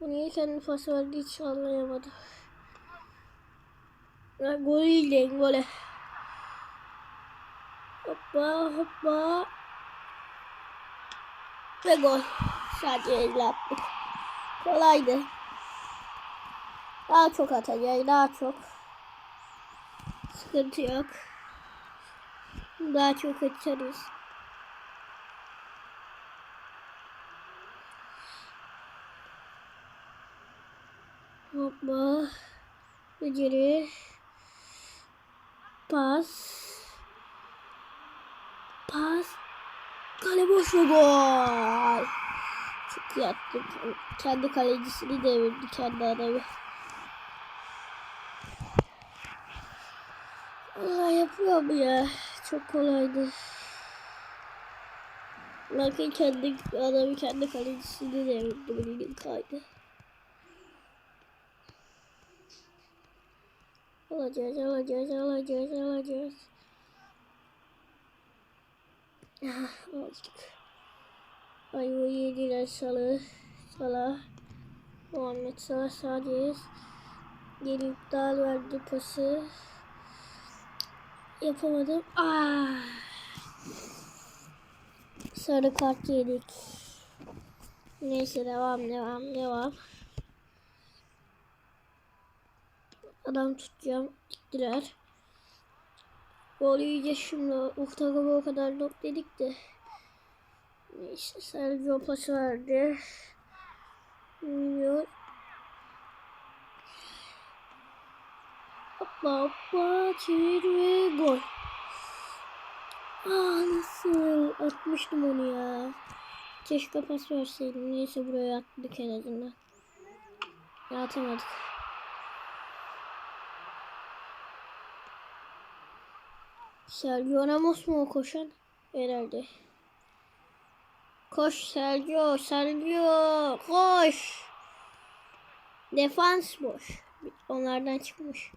Bu niye kendi pas verdi hiç anlayamadım. Ya golü yiyin gole. Hoppa hoppa. Ve gol. Sadece elle attık. Kolaydı. Daha çok atacağız daha çok. Sıkıntı yok. Daha çok açarız. Hoppa. Beceri. Pas. Pas. Kale boş ve gol. Çok iyi attı. Kendi kalecisini devirdi kendi adamı. Aa, yapıyor mu ya? Çok kolaydı. Bakın kendi adamı kendi kalecisini devirdi. Benim kaydı. Alacağız, alacağız, alacağız, alacağız. Ah, aldık. Ay o yediler salı. Salah. Muhammed Salah sadece gelip iptal verdi pası. Yapamadım. Ah. Sarı kart yedik. Neyse devam devam devam. Adam tutacağım. Gittiler. Gol yiyeceğiz şimdi. Takımı o kadar yok dedik de. Neyse Sergio pas verdi. Bilmiyor. Hoppa hoppa çevir ve gol. Aa nasıl? Atmıştım onu ya. Keşke pas verseydim. Neyse buraya attık en azından. Atamadık. Sergio Ramos mu koşan? Herhalde. Koş Sergio, Sergio, koş. Defans boş. Onlardan çıkmış.